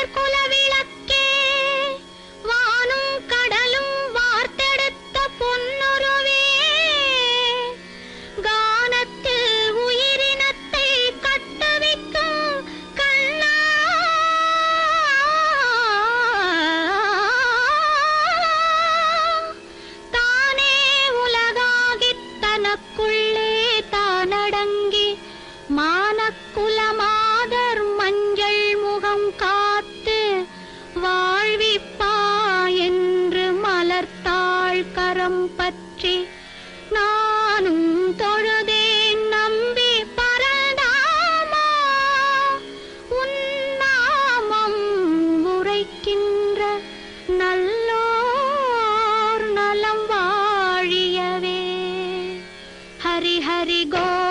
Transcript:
miércoles. வாழ்விப்பா என்று மலர்த்தாள் கரம் பற்றி நானும் தொழுதேன் நம்பி பரந்தாமா. உன்னாமம் உரைக்கின்ற நல்லோர் நலம் வாழியவே. ஹரி ஹரி கோ